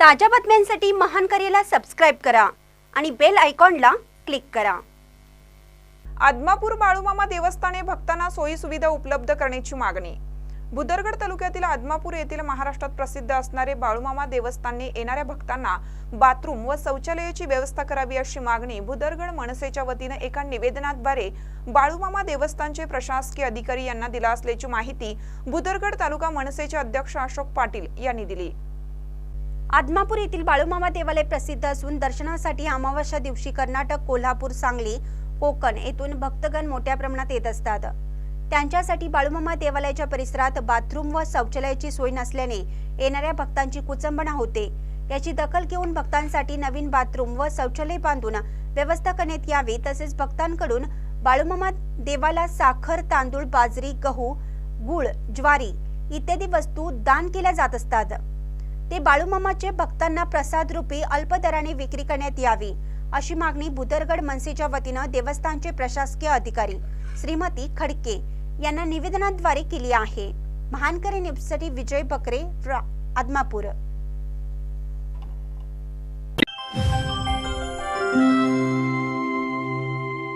ताज्या बातम्यांसाठी महान करेला सबस्क्राईब करा आणि बेल आयकॉनला क्लिक करा. आदमापूर बाळूमामा देवस्थाने भक्तांना सोयी सुविधा उपलब्ध करण्याची मागणी. बुदरगड तालुक्यातील आदमापूर येथील महाराष्ट्रात प्रसिद्ध असणारे बाळूमामा देवस्थानने येणाऱ्या भक्तांना बाथरूम व शौचालयाची व्यवस्था करावी अशी मागणी बुदरगड मनसेच्या वतीनं एका निवेदनाद्वारे बाळूमामा देवस्थानचे प्रशासकीय अधिकारी यांना दिला असल्याची माहिती बुदरगड तालुका मनसेचे अध्यक्ष अशोक पाटील यांनी दिली. आदमापूर येथील बाळूमामा देवालय प्रसिद्ध असून दर्शनासाठी अमावस्या दिवशी कर्नाटक कोल्हापूर सांगली कोकण येथून भक्तगण मोठ्या प्रमाणात येत असतात. त्यांच्यासाठी बाळूमामा देवालयाच्या परिसरात बाथरूम व शौचालयाची सोय नसल्याने येणाऱ्या भक्तांची कुचंबना होते. याची दखल घेऊन भक्तांसाठी नवीन बाथरूम व शौचालय बांधून व्यवस्था करण्यात यावी तसेच भक्तांकडून बाळूमामा देवाला साखर तांदूळ बाजरी गहू गुळ ज्वारी इत्यादी वस्तू दान केल्या जात असतात. ते बाळूमामाचे भक्तांना प्रसाद रूपी अल्प दराने विक्री करण्यात यावी अशी मागणी बुदरगड मनसेच्या वतीनं देवस्थानचे प्रशासकीय अधिकारी श्रीमती खडके यांना निवेदनाद्वारे केली आहे. महानकरी निपसरी विजय बकरे आदमापूर.